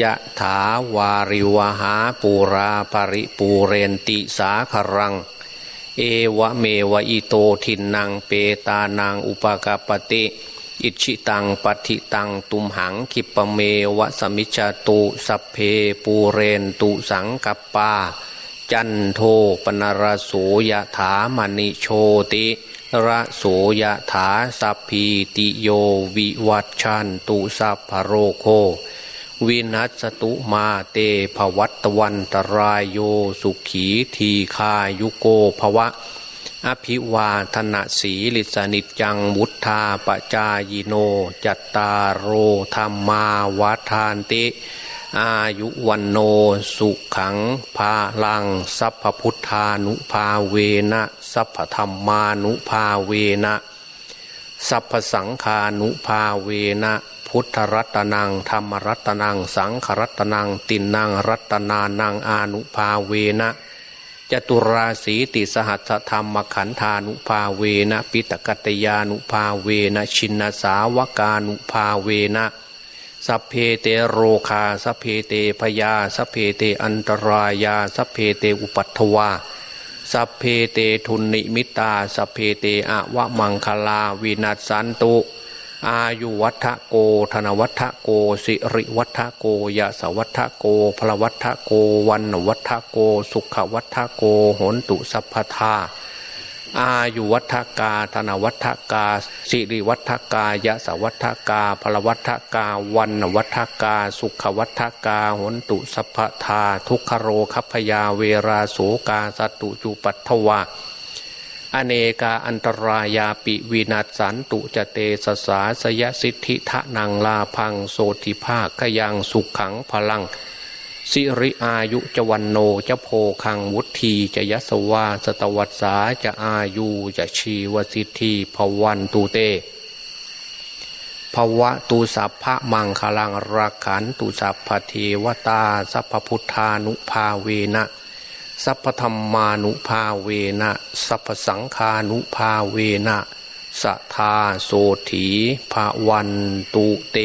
ยะถาวาริวหาปูราปริปูเรนติสาครัง เอวะเมวะอิโตทินนางเปตานางอุปกาปติอิชิตังปฏิตังตุมหังคิปเมวะสมิจจตุสัพเพปูเรนตุสังกัปปา จันโทปนรโสยะถามณิโชติระโสยะถาสัพพีติโยวิวัตชันตุสัพพโรโค วินัสตุมาเตภวัตวันตรายโยสุขีทีคายุโกภวะ อภิวาธนะสีลิสนิจังวุธาปจายโน จัตตารโรธรรมาวาทานติ อายุวันโนสุขังภาลัง สัพพุทธานุภาเวนะ สัพพธรรมานุภาเวนะ สัพพสังฆานุภาเวนะ พุทธรัตนังธรรมรัตนัง สังขรัตนัง ตินนางรัตนานังอานุภาเวนะจตุราสีติสหัสธรรมขันธานุภาเวนะปิตกัตยานุภาเวนะชินสาวกานุภาเวนะสัพเพเตโรคาสัพเพเตพยาสัพเพเตอันตรายาสัพเพเตอุปัตวาสัพเพเตทุนนิมิตาสัพเพเตอะวะมังคลาวินัสสันตุ อายุวัฒโก ธนวัฒโก สิริวัฒโกยะสวัฒโกพลวัฒโก วันวัฒโก สุขวัฒโกหนตุสัพพทาอายุวัฒกา ธนวัฒกา สิริวัฒกายะสวัฒกาพลวัฒกา วันวัฒกา สุขวัฒกาหนตุสัพพทา ทุกขโรคัพพยาเวราโสกาสตุจุปัตถวา อเนกาอันตรายาปิวินัสสันตุจเตสสาสยสิทธิทะนังลาพังโสติภาคขยังสุขขังพลัง สิริอายุจวันโนจะโพคังวุธีจะยสวาสตวัสสาจะอายุจะชีวสิทธิภวันตุเตภวะตุสัพพะมังคลังรักขันตุสัพพเทวตาสัพพุทธานุภาเวนะ สัพพธรรมานุภาเวนะสัพพสังคานุภาเวนะสัทาโสถีภาวันตุเต